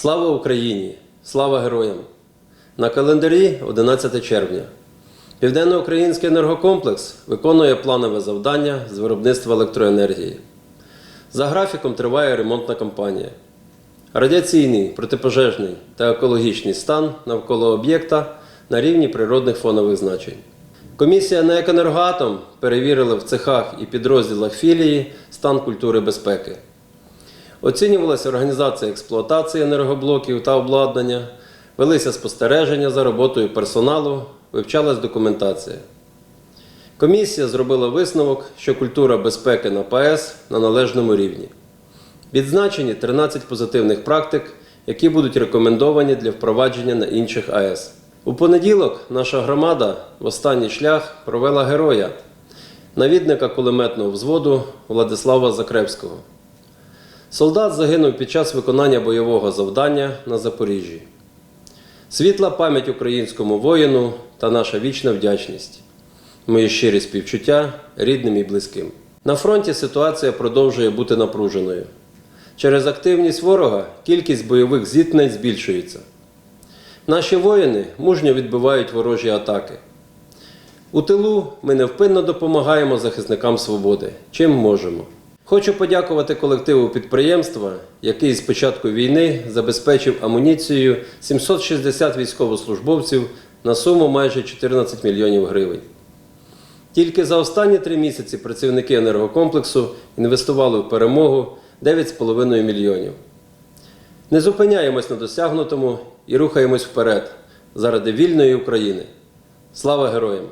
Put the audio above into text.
Слава Україні! Слава героям! На календарі 11 червня. Південноукраїнський енергокомплекс виконує планове завдання з виробництва електроенергії. За графіком триває ремонтна кампанія. Радіаційний, протипожежний та екологічний стан навколо об'єкта на рівні природних фонових значень. Комісія на «Екенергоатом» перевірила в цехах і підрозділах філії стан культури безпеки. Оцінювалася організація експлуатації енергоблоків та обладнання, велися спостереження за роботою персоналу, вивчалась документація. Комісія зробила висновок, що культура безпеки на ПАЕС на належному рівні. Відзначені 13 позитивних практик, які будуть рекомендовані для впровадження на інших АЕС. У понеділок наша громада в останній шлях провела героя, навідника кулеметного взводу Владислава Закревського. Солдат загинув під час виконання бойового завдання на Запоріжжі. Світла пам'ять українському воїну та наша вічна вдячність. Мої щирі співчуття рідним і близьким. На фронті ситуація продовжує бути напруженою. Через активність ворога кількість бойових зіткнень збільшується. Наші воїни мужньо відбивають ворожі атаки. У тилу ми невпинно допомагаємо захисникам свободи, чим можемо. Хочу подякувати колективу підприємства, який з початку війни забезпечив амуніцією 760 військовослужбовців на суму майже 14 мільйонів гривень. Тільки за останні три місяці працівники енергокомплексу інвестували в перемогу 9,5 мільйонів. Не зупиняємось на досягнутому і рухаємось вперед заради вільної України. Слава героям!